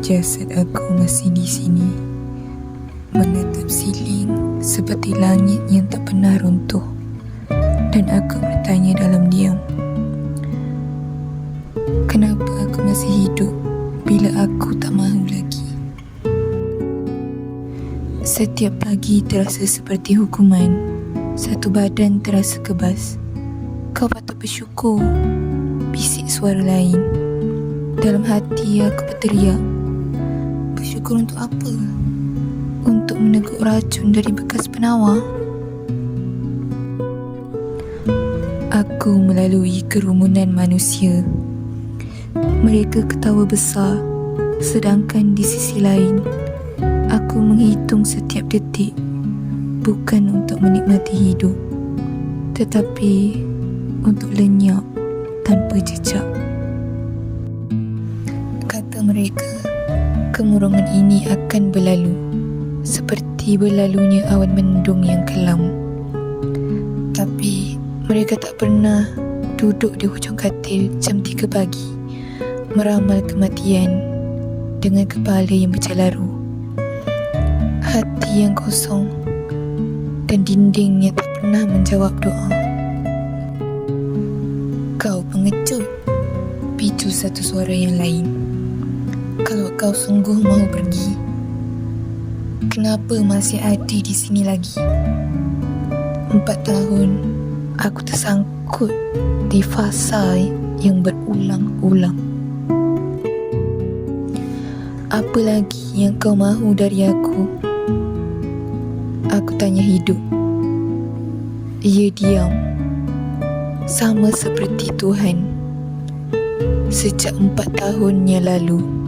Jasad aku masih di sini. Menatap siling Seperti langit yang tak pernah runtuh. Dan aku bertanya dalam diam Kenapa aku masih hidup Bila aku tak mahu lagi? Setiap pagi terasa seperti hukuman. Satu badan terasa kebas. Kau patut bersyukur. Bisik suara lain. Dalam hati aku berteriak Bersyukur untuk apa? Untuk meneguk racun dari bekas penawar? Aku melalui kerumunan manusia. Mereka ketawa besar Sedangkan di sisi lain Aku menghitung setiap detik Bukan untuk menikmati hidup Tetapi Untuk lenyap Tanpa jejak. Kata mereka Kemurungan ini akan berlalu Seperti berlalunya awan mendung yang kelam. Tapi Mereka tak pernah Duduk di hujung katil Jam 3 pagi Meramal kematian Dengan kepala yang bercelaru Hati yang kosong Dan dinding yang tak pernah menjawab doa. Kau pengecut Picu satu suara yang lain kau sungguh mahu pergi Kenapa masih ada di sini lagi? Empat tahun Aku tersangkut Di fasa yang berulang-ulang Apa lagi yang kau mahu dari aku? Aku tanya hidup. Ia diam. Sama seperti Tuhan. Sejak empat tahun yang lalu.